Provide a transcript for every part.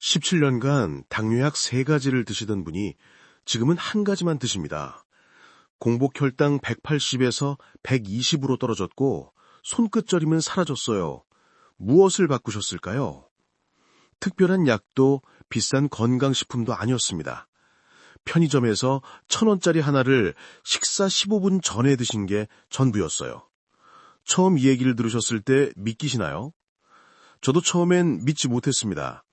17년간 당뇨약 3가지를 드시던 분이 지금은 한 가지만 드십니다. 공복 혈당 180에서 120으로 떨어졌고 손끝저림은 사라졌어요. 무엇을 바꾸셨을까요? 특별한 약도 비싼 건강식품도 아니었습니다. 편의점에서 천원짜리 하나를 식사 15분 전에 드신 게 전부였어요. 처음 이 얘기를 들으셨을 때 믿기시나요? 저도 처음엔 믿지 못했습니다.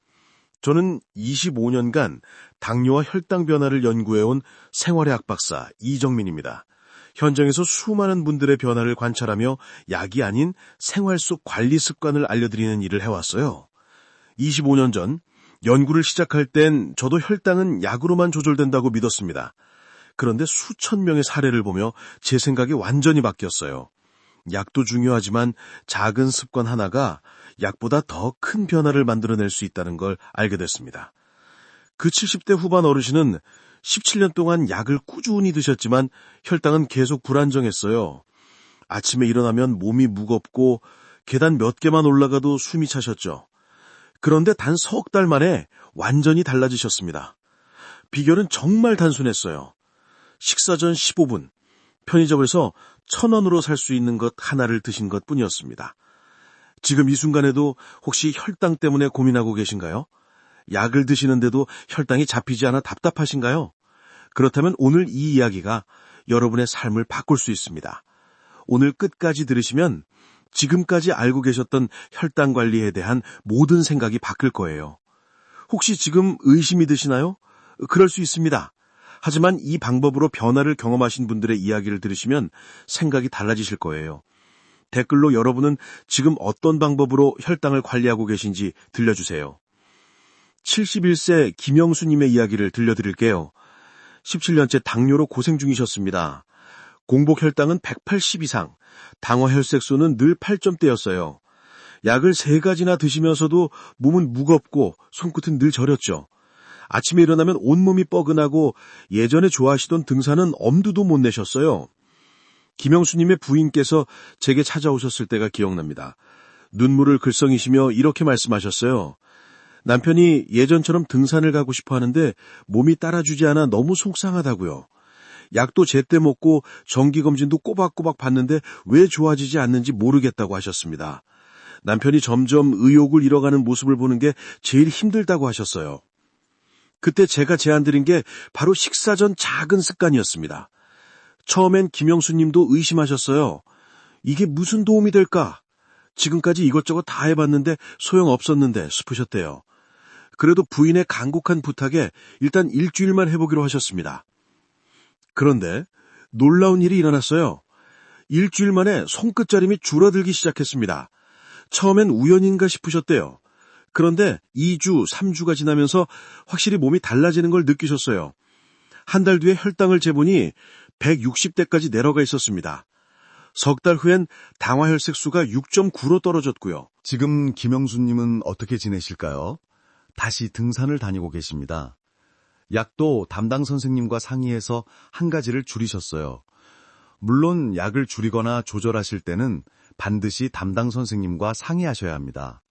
저는 25년간 당뇨와 혈당 변화를 연구해온 생활의학 박사 이정민입니다. 현장에서 수많은 분들의 변화를 관찰하며 약이 아닌 생활 속 관리 습관을 알려드리는 일을 해왔어요. 25년 전 연구를 시작할 땐 저도 혈당은 약으로만 조절된다고 믿었습니다. 그런데 수천 명의 사례를 보며 제 생각이 완전히 바뀌었어요. 약도 중요하지만 작은 습관 하나가 약보다 더 큰 변화를 만들어낼 수 있다는 걸 알게 됐습니다. 그 70대 후반 어르신은 17년 동안 약을 꾸준히 드셨지만 혈당은 계속 불안정했어요. 아침에 일어나면 몸이 무겁고 계단 몇 개만 올라가도 숨이 차셨죠. 그런데 단 석 달 만에 완전히 달라지셨습니다. 비결은 정말 단순했어요. 식사 전 15분, 편의점에서 천 원으로 살 수 있는 것 하나를 드신 것 뿐이었습니다. 지금 이 순간에도 혹시 혈당 때문에 고민하고 계신가요? 약을 드시는데도 혈당이 잡히지 않아 답답하신가요? 그렇다면 오늘 이 이야기가 여러분의 삶을 바꿀 수 있습니다. 오늘 끝까지 들으시면 지금까지 알고 계셨던 혈당 관리에 대한 모든 생각이 바뀔 거예요. 혹시 지금 의심이 드시나요? 그럴 수 있습니다. 하지만 이 방법으로 변화를 경험하신 분들의 이야기를 들으시면 생각이 달라지실 거예요. 댓글로 여러분은 지금 어떤 방법으로 혈당을 관리하고 계신지 들려주세요. 71세 김영수님의 이야기를 들려드릴게요. 17년째 당뇨로 고생 중이셨습니다. 공복 혈당은 180 이상, 당화 혈색소는 늘 8점대였어요. 약을 3가지나 드시면서도 몸은 무겁고 손끝은 늘 저렸죠. 아침에 일어나면 온몸이 뻐근하고 예전에 좋아하시던 등산은 엄두도 못 내셨어요. 김영수님의 부인께서 제게 찾아오셨을 때가 기억납니다. 눈물을 글썽이시며 이렇게 말씀하셨어요. 남편이 예전처럼 등산을 가고 싶어 하는데 몸이 따라주지 않아 너무 속상하다고요. 약도 제때 먹고 정기검진도 꼬박꼬박 받는데 왜 좋아지지 않는지 모르겠다고 하셨습니다. 남편이 점점 의욕을 잃어가는 모습을 보는 게 제일 힘들다고 하셨어요. 그때 제가 제안 드린 게 바로 식사 전 작은 습관이었습니다. 처음엔 김영수 님도 의심하셨어요. 이게 무슨 도움이 될까? 지금까지 이것저것 다 해봤는데 소용없었는데 싶으셨대요. 그래도 부인의 간곡한 부탁에 일단 일주일만 해보기로 하셨습니다. 그런데 놀라운 일이 일어났어요. 일주일 만에 손끝자림이 줄어들기 시작했습니다. 처음엔 우연인가 싶으셨대요. 그런데 2주, 3주가 지나면서 확실히 몸이 달라지는 걸 느끼셨어요. 한 달 뒤에 혈당을 재보니 160대까지 내려가 있었습니다. 석 달 후엔 당화혈색 수가 6.9로 떨어졌고요. 지금 김영수님은 어떻게 지내실까요? 다시 등산을 다니고 계십니다. 약도 담당 선생님과 상의해서 한 가지를 줄이셨어요. 물론 약을 줄이거나 조절하실 때는 반드시 담당 선생님과 상의하셔야 합니다.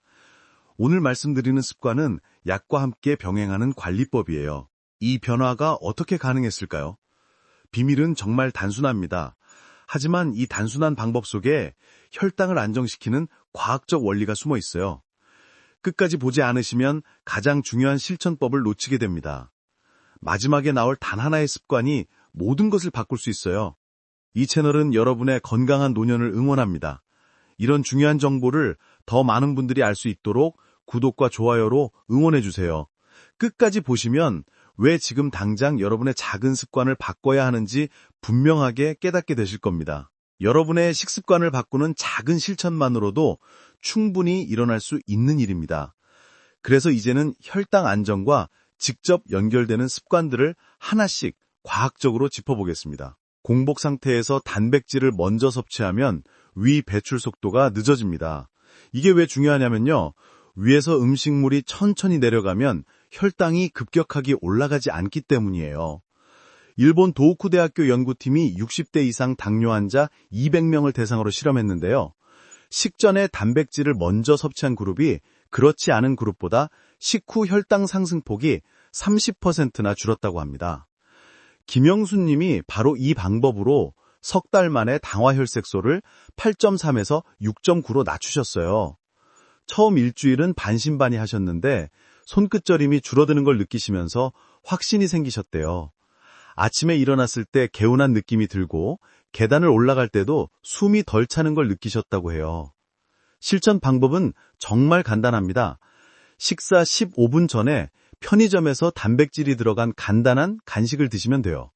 오늘 말씀드리는 습관은 약과 함께 병행하는 관리법이에요. 이 변화가 어떻게 가능했을까요? 비밀은 정말 단순합니다. 하지만 이 단순한 방법 속에 혈당을 안정시키는 과학적 원리가 숨어 있어요. 끝까지 보지 않으시면 가장 중요한 실천법을 놓치게 됩니다. 마지막에 나올 단 하나의 습관이 모든 것을 바꿀 수 있어요. 이 채널은 여러분의 건강한 노년을 응원합니다. 이런 중요한 정보를 더 많은 분들이 알 수 있도록 구독과 좋아요로 응원해주세요. 끝까지 보시면 왜 지금 당장 여러분의 작은 습관을 바꿔야 하는지 분명하게 깨닫게 되실 겁니다. 여러분의 식습관을 바꾸는 작은 실천만으로도 충분히 일어날 수 있는 일입니다. 그래서 이제는 혈당 안정과 직접 연결되는 습관들을 하나씩 과학적으로 짚어보겠습니다. 공복 상태에서 단백질을 먼저 섭취하면 위 배출 속도가 늦어집니다. 이게 왜 중요하냐면요. 위에서 음식물이 천천히 내려가면 혈당이 급격하게 올라가지 않기 때문이에요. 일본 도우쿠 대학교 연구팀이 60대 이상 당뇨 환자 200명을 대상으로 실험했는데요. 식전에 단백질을 먼저 섭취한 그룹이 그렇지 않은 그룹보다 식후 혈당 상승폭이 30%나 줄었다고 합니다. 김영수 님이 바로 이 방법으로 석 달 만에 당화혈색소를 8.3에서 6.9로 낮추셨어요. 처음 일주일은 반신반의 하셨는데 손끝저림이 줄어드는 걸 느끼시면서 확신이 생기셨대요. 아침에 일어났을 때 개운한 느낌이 들고 계단을 올라갈 때도 숨이 덜 차는 걸 느끼셨다고 해요. 실천 방법은 정말 간단합니다. 식사 15분 전에 편의점에서 단백질이 들어간 간단한 간식을 드시면 돼요.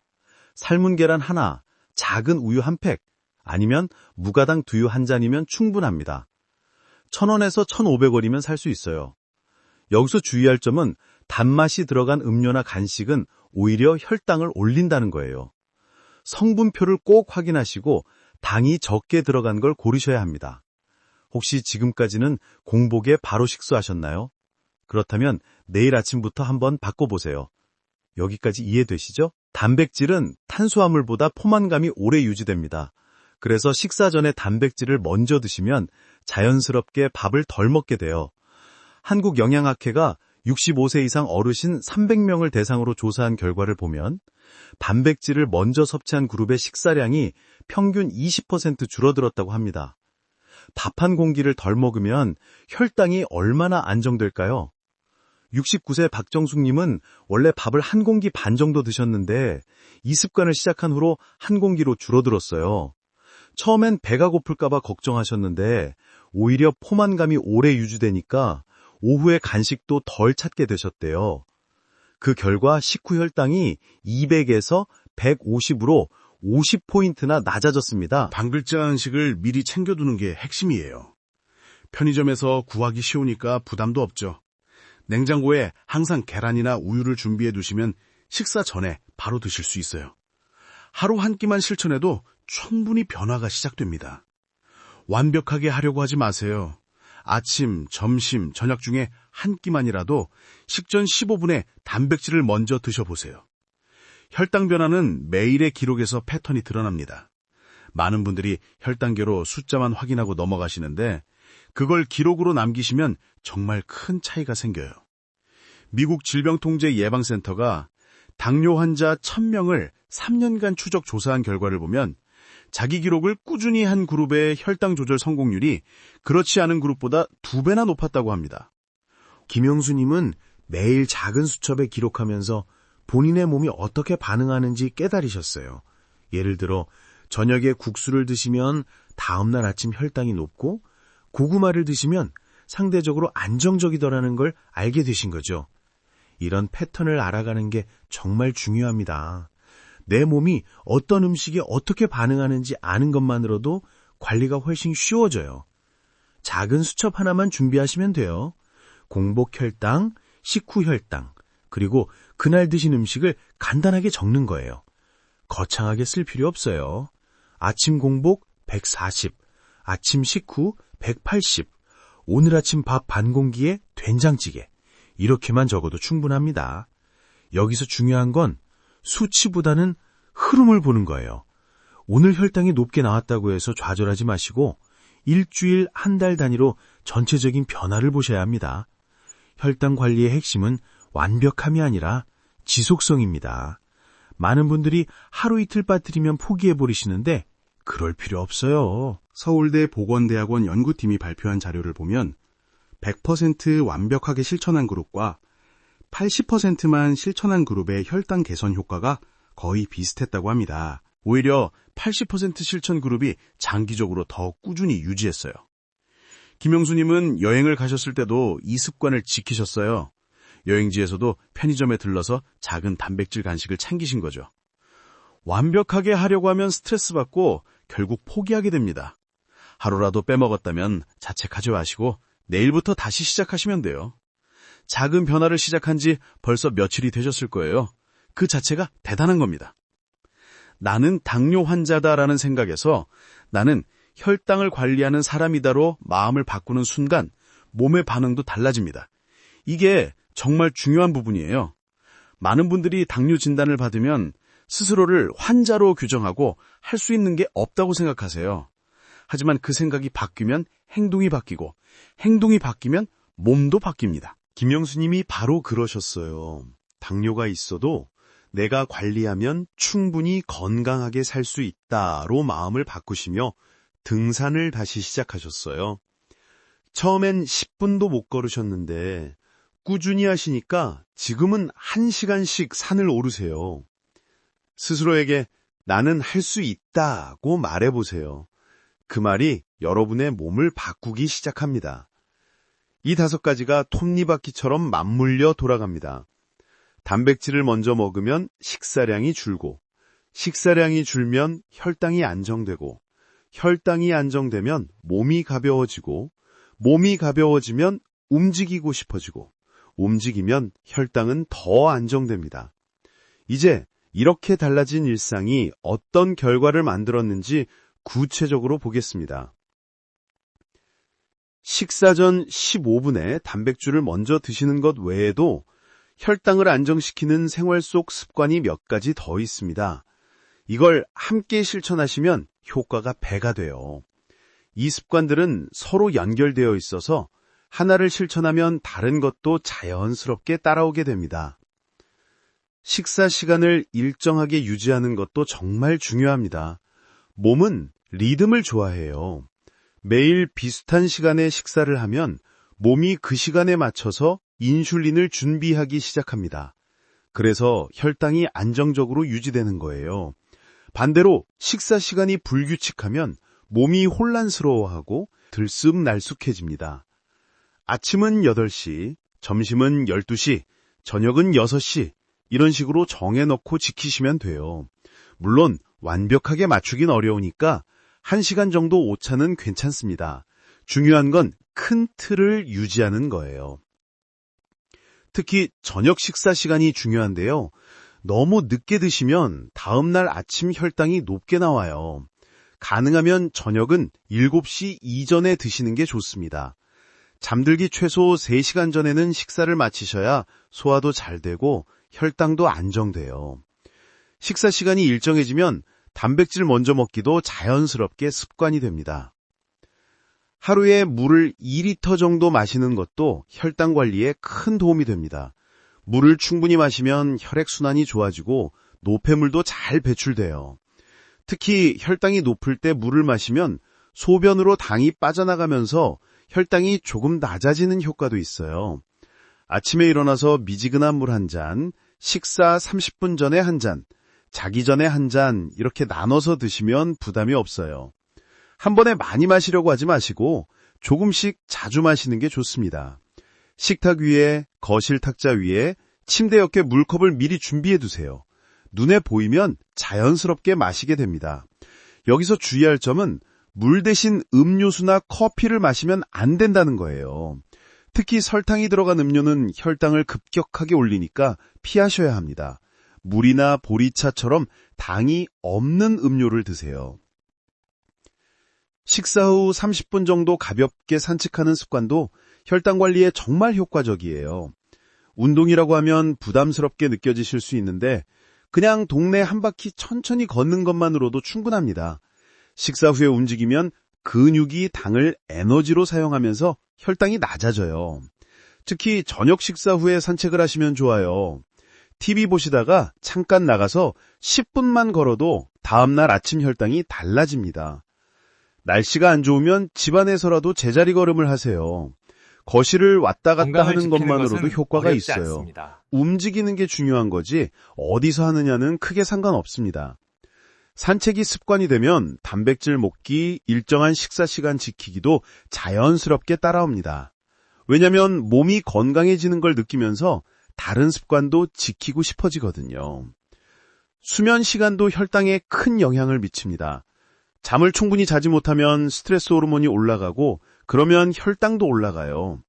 삶은 계란 하나, 작은 우유 한 팩, 아니면 무가당 두유 한 잔이면 충분합니다. 1000원에서 1500원이면 살 수 있어요. 여기서 주의할 점은 단맛이 들어간 음료나 간식은 오히려 혈당을 올린다는 거예요. 성분표를 꼭 확인하시고 당이 적게 들어간 걸 고르셔야 합니다. 혹시 지금까지는 공복에 바로 식수하셨나요? 그렇다면 내일 아침부터 한번 바꿔보세요. 여기까지 이해되시죠? 단백질은 탄수화물보다 포만감이 오래 유지됩니다. 그래서 식사 전에 단백질을 먼저 드시면 자연스럽게 밥을 덜 먹게 돼요. 한국영양학회가 65세 이상 어르신 300명을 대상으로 조사한 결과를 보면 단백질을 먼저 섭취한 그룹의 식사량이 평균 20% 줄어들었다고 합니다. 밥 한 공기를 덜 먹으면 혈당이 얼마나 안정될까요? 69세 박정숙님은 원래 밥을 한 공기 반 정도 드셨는데 이 습관을 시작한 후로 한 공기로 줄어들었어요. 처음엔 배가 고플까봐 걱정하셨는데 오히려 포만감이 오래 유지되니까 오후에 간식도 덜 찾게 되셨대요. 그 결과 식후 혈당이 200에서 150으로 50포인트나 낮아졌습니다. 방글자 한식을 미리 챙겨두는 게 핵심이에요. 편의점에서 구하기 쉬우니까 부담도 없죠. 냉장고에 항상 계란이나 우유를 준비해 두시면 식사 전에 바로 드실 수 있어요. 하루 한 끼만 실천해도 충분히 변화가 시작됩니다. 완벽하게 하려고 하지 마세요. 아침, 점심, 저녁 중에 한 끼만이라도 식전 15분에 단백질을 먼저 드셔보세요. 혈당 변화는 매일의 기록에서 패턴이 드러납니다. 많은 분들이 혈당계로 숫자만 확인하고 넘어가시는데 그걸 기록으로 남기시면 정말 큰 차이가 생겨요. 미국 질병통제예방센터가 당뇨 환자 1000명을 3년간 추적 조사한 결과를 보면 자기 기록을 꾸준히 한 그룹의 혈당 조절 성공률이 그렇지 않은 그룹보다 두 배나 높았다고 합니다. 김영수님은 매일 작은 수첩에 기록하면서 본인의 몸이 어떻게 반응하는지 깨달으셨어요. 예를 들어 저녁에 국수를 드시면 다음날 아침 혈당이 높고 고구마를 드시면 상대적으로 안정적이더라는 걸 알게 되신 거죠. 이런 패턴을 알아가는 게 정말 중요합니다. 내 몸이 어떤 음식에 어떻게 반응하는지 아는 것만으로도 관리가 훨씬 쉬워져요. 작은 수첩 하나만 준비하시면 돼요. 공복 혈당, 식후 혈당, 그리고 그날 드신 음식을 간단하게 적는 거예요. 거창하게 쓸 필요 없어요. 아침 공복 140, 아침 식후 180, 오늘 아침 밥 반 공기에 된장찌개. 이렇게만 적어도 충분합니다. 여기서 중요한 건 수치보다는 흐름을 보는 거예요. 오늘 혈당이 높게 나왔다고 해서 좌절하지 마시고 일주일, 한 달 단위로 전체적인 변화를 보셔야 합니다. 혈당 관리의 핵심은 완벽함이 아니라 지속성입니다. 많은 분들이 하루 이틀 빠뜨리면 포기해 버리시는데 그럴 필요 없어요. 서울대 보건대학원 연구팀이 발표한 자료를 보면 100% 완벽하게 실천한 그룹과 80%만 실천한 그룹의 혈당 개선 효과가 거의 비슷했다고 합니다. 오히려 80% 실천 그룹이 장기적으로 더 꾸준히 유지했어요. 김영수님은 여행을 가셨을 때도 이 습관을 지키셨어요. 여행지에서도 편의점에 들러서 작은 단백질 간식을 챙기신 거죠. 완벽하게 하려고 하면 스트레스 받고 결국 포기하게 됩니다. 하루라도 빼먹었다면 자책하지 마시고 내일부터 다시 시작하시면 돼요. 작은 변화를 시작한 지 벌써 며칠이 되셨을 거예요. 그 자체가 대단한 겁니다. 나는 당뇨 환자다라는 생각에서 나는 혈당을 관리하는 사람이다로 마음을 바꾸는 순간 몸의 반응도 달라집니다. 이게 정말 중요한 부분이에요. 많은 분들이 당뇨 진단을 받으면 스스로를 환자로 규정하고 할 수 있는 게 없다고 생각하세요. 하지만 그 생각이 바뀌면 행동이 바뀌고 행동이 바뀌면 몸도 바뀝니다. 김영수님이 바로 그러셨어요. 당뇨가 있어도 내가 관리하면 충분히 건강하게 살 수 있다로 마음을 바꾸시며 등산을 다시 시작하셨어요. 처음엔 10분도 못 걸으셨는데 꾸준히 하시니까 지금은 1시간씩 산을 오르세요. 스스로에게 나는 할 수 있다고 말해보세요. 그 말이 여러분의 몸을 바꾸기 시작합니다. 이 다섯 가지가 톱니바퀴처럼 맞물려 돌아갑니다. 단백질을 먼저 먹으면 식사량이 줄고, 식사량이 줄면 혈당이 안정되고, 혈당이 안정되면 몸이 가벼워지고, 몸이 가벼워지면 움직이고 싶어지고, 움직이면 혈당은 더 안정됩니다. 이제 이렇게 달라진 일상이 어떤 결과를 만들었는지 구체적으로 보겠습니다. 식사 전 15분에 단백질을 먼저 드시는 것 외에도 혈당을 안정시키는 생활 속 습관이 몇 가지 더 있습니다. 이걸 함께 실천하시면 효과가 배가 돼요. 이 습관들은 서로 연결되어 있어서 하나를 실천하면 다른 것도 자연스럽게 따라오게 됩니다. 식사 시간을 일정하게 유지하는 것도 정말 중요합니다. 몸은 리듬을 좋아해요. 매일 비슷한 시간에 식사를 하면 몸이 그 시간에 맞춰서 인슐린을 준비하기 시작합니다. 그래서 혈당이 안정적으로 유지되는 거예요. 반대로 식사 시간이 불규칙하면 몸이 혼란스러워하고 들쑥날쑥해집니다. 아침은 8시, 점심은 12시, 저녁은 6시, 이런 식으로 정해놓고 지키시면 돼요. 물론 완벽하게 맞추긴 어려우니까 1시간 정도 오차는 괜찮습니다. 중요한 건 큰 틀을 유지하는 거예요. 특히 저녁 식사 시간이 중요한데요. 너무 늦게 드시면 다음날 아침 혈당이 높게 나와요. 가능하면 저녁은 7시 이전에 드시는 게 좋습니다. 잠들기 최소 3시간 전에는 식사를 마치셔야 소화도 잘 되고 혈당도 안정돼요. 식사 시간이 일정해지면 단백질 먼저 먹기도 자연스럽게 습관이 됩니다. 하루에 물을 2리터 정도 마시는 것도 혈당 관리에 큰 도움이 됩니다. 물을 충분히 마시면 혈액순환이 좋아지고 노폐물도 잘 배출돼요. 특히 혈당이 높을 때 물을 마시면 소변으로 당이 빠져나가면서 혈당이 조금 낮아지는 효과도 있어요. 아침에 일어나서 미지근한 물 한 잔, 식사 30분 전에 한 잔, 자기 전에 한 잔 이렇게 나눠서 드시면 부담이 없어요. 한 번에 많이 마시려고 하지 마시고 조금씩 자주 마시는 게 좋습니다. 식탁 위에, 거실 탁자 위에, 침대 옆에 물컵을 미리 준비해 두세요. 눈에 보이면 자연스럽게 마시게 됩니다. 여기서 주의할 점은 물 대신 음료수나 커피를 마시면 안 된다는 거예요. 특히 설탕이 들어간 음료는 혈당을 급격하게 올리니까 피하셔야 합니다. 물이나 보리차처럼 당이 없는 음료를 드세요. 식사 후 30분 정도 가볍게 산책하는 습관도 혈당 관리에 정말 효과적이에요. 운동이라고 하면 부담스럽게 느껴지실 수 있는데 그냥 동네 한 바퀴 천천히 걷는 것만으로도 충분합니다. 식사 후에 움직이면 근육이 당을 에너지로 사용하면서 혈당이 낮아져요. 특히 저녁 식사 후에 산책을 하시면 좋아요. TV 보시다가 잠깐 나가서 10분만 걸어도 다음날 아침 혈당이 달라집니다. 날씨가 안 좋으면 집안에서라도 제자리 걸음을 하세요. 거실을 왔다 갔다 하는 것만으로도 효과가 있어요. 않습니다. 움직이는 게 중요한 거지 어디서 하느냐는 크게 상관없습니다. 산책이 습관이 되면 단백질 먹기, 일정한 식사 시간 지키기도 자연스럽게 따라옵니다. 왜냐면 몸이 건강해지는 걸 느끼면서 다른 습관도 지키고 싶어지거든요. 수면 시간도 혈당에 큰 영향을 미칩니다. 잠을 충분히 자지 못하면 스트레스 호르몬이 올라가고 그러면 혈당도 올라가요.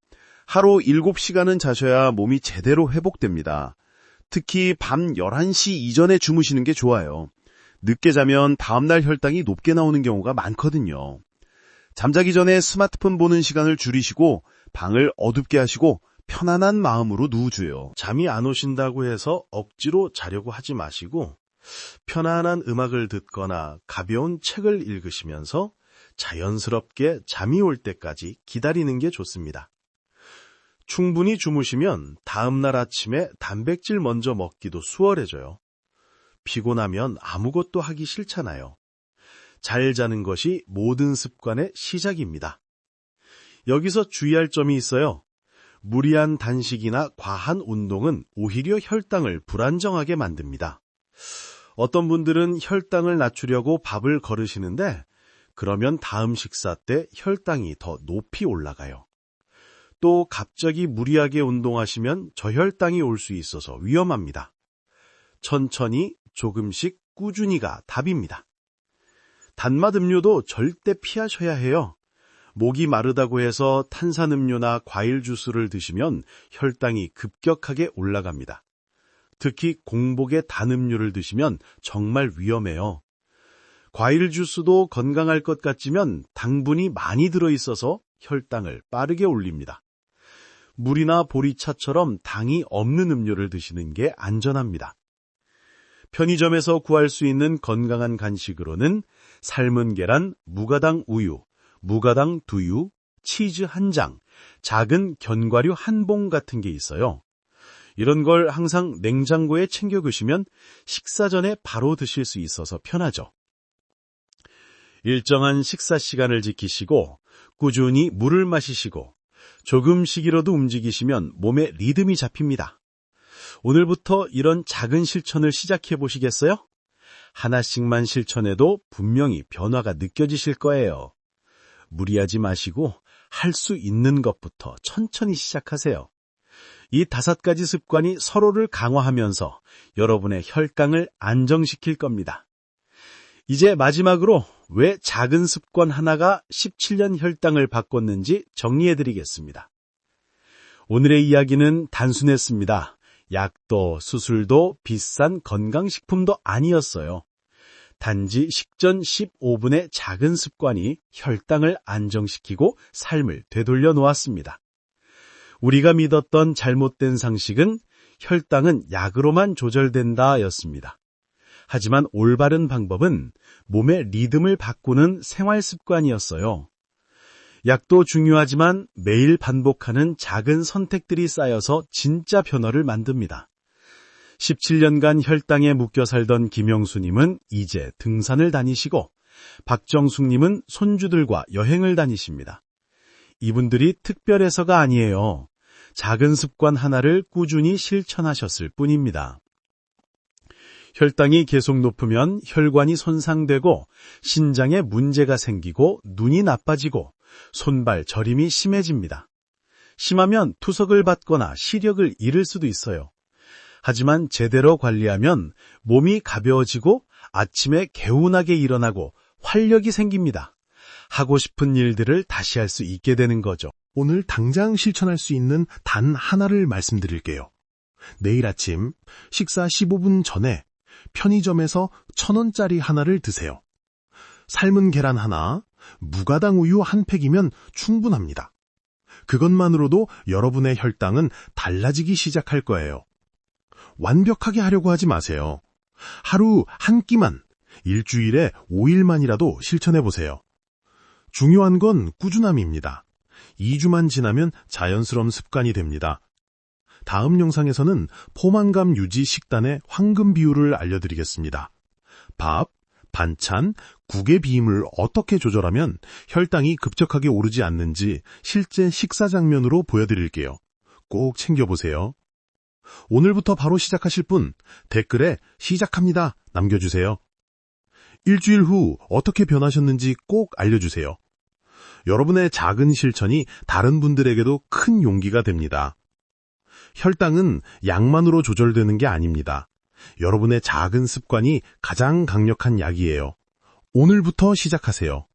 하루 7시간은 자셔야 몸이 제대로 회복됩니다. 특히 밤 11시 이전에 주무시는 게 좋아요. 늦게 자면 다음날 혈당이 높게 나오는 경우가 많거든요. 잠자기 전에 스마트폰 보는 시간을 줄이시고 방을 어둡게 하시고 편안한 마음으로 누우줘요. 잠이 안 오신다고 해서 억지로 자려고 하지 마시고 편안한 음악을 듣거나 가벼운 책을 읽으시면서 자연스럽게 잠이 올 때까지 기다리는 게 좋습니다. 충분히 주무시면 다음날 아침에 단백질 먼저 먹기도 수월해져요. 피곤하면 아무것도 하기 싫잖아요. 잘 자는 것이 모든 습관의 시작입니다. 여기서 주의할 점이 있어요. 무리한 단식이나 과한 운동은 오히려 혈당을 불안정하게 만듭니다. 어떤 분들은 혈당을 낮추려고 밥을 거르시는데 그러면 다음 식사 때 혈당이 더 높이 올라가요. 또 갑자기 무리하게 운동하시면 저혈당이 올 수 있어서 위험합니다. 천천히 조금씩 꾸준히가 답입니다. 단맛 음료도 절대 피하셔야 해요. 목이 마르다고 해서 탄산음료나 과일 주스를 드시면 혈당이 급격하게 올라갑니다. 특히 공복에 단 음료를 드시면 정말 위험해요. 과일 주스도 건강할 것 같지만 당분이 많이 들어있어서 혈당을 빠르게 올립니다. 물이나 보리차처럼 당이 없는 음료를 드시는 게 안전합니다. 편의점에서 구할 수 있는 건강한 간식으로는 삶은 계란, 무가당 우유, 무가당 두유, 치즈 한 장, 작은 견과류 한 봉 같은 게 있어요. 이런 걸 항상 냉장고에 챙겨 두시면 식사 전에 바로 드실 수 있어서 편하죠. 일정한 식사 시간을 지키시고 꾸준히 물을 마시시고 조금씩이라도 움직이시면 몸에 리듬이 잡힙니다. 오늘부터 이런 작은 실천을 시작해 보시겠어요? 하나씩만 실천해도 분명히 변화가 느껴지실 거예요. 무리하지 마시고 할 수 있는 것부터 천천히 시작하세요. 이 다섯 가지 습관이 서로를 강화하면서 여러분의 혈당을 안정시킬 겁니다. 이제 마지막으로 왜 작은 습관 하나가 17년 혈당을 바꿨는지 정리해 드리겠습니다. 오늘의 이야기는 단순했습니다. 약도 수술도 비싼 건강식품도 아니었어요. 단지 식전 15분의 작은 습관이 혈당을 안정시키고 삶을 되돌려 놓았습니다. 우리가 믿었던 잘못된 상식은 혈당은 약으로만 조절된다 였습니다. 하지만 올바른 방법은 몸의 리듬을 바꾸는 생활 습관이었어요. 약도 중요하지만 매일 반복하는 작은 선택들이 쌓여서 진짜 변화를 만듭니다. 17년간 혈당에 묶여 살던 김영수님은 이제 등산을 다니시고 박정숙님은 손주들과 여행을 다니십니다. 이분들이 특별해서가 아니에요. 작은 습관 하나를 꾸준히 실천하셨을 뿐입니다. 혈당이 계속 높으면 혈관이 손상되고 신장에 문제가 생기고 눈이 나빠지고 손발 저림이 심해집니다. 심하면 투석을 받거나 시력을 잃을 수도 있어요. 하지만 제대로 관리하면 몸이 가벼워지고 아침에 개운하게 일어나고 활력이 생깁니다. 하고 싶은 일들을 다시 할 수 있게 되는 거죠. 오늘 당장 실천할 수 있는 단 하나를 말씀드릴게요. 내일 아침 식사 15분 전에 편의점에서 천 원짜리 하나를 드세요. 삶은 계란 하나, 무가당 우유 한 팩이면 충분합니다. 그것만으로도 여러분의 혈당은 달라지기 시작할 거예요. 완벽하게 하려고 하지 마세요. 하루 한 끼만, 일주일에 5일만이라도 실천해 보세요. 중요한 건 꾸준함입니다. 2주만 지나면 자연스러운 습관이 됩니다. 다음 영상에서는 포만감 유지 식단의 황금 비율을 알려드리겠습니다. 밥, 반찬, 국의 비임을 어떻게 조절하면 혈당이 급격하게 오르지 않는지 실제 식사 장면으로 보여드릴게요. 꼭 챙겨보세요. 오늘부터 바로 시작하실 분 댓글에 시작합니다 남겨주세요. 일주일 후 어떻게 변하셨는지 꼭 알려주세요. 여러분의 작은 실천이 다른 분들에게도 큰 용기가 됩니다. 혈당은 약만으로 조절되는 게 아닙니다. 여러분의 작은 습관이 가장 강력한 약이에요. 오늘부터 시작하세요.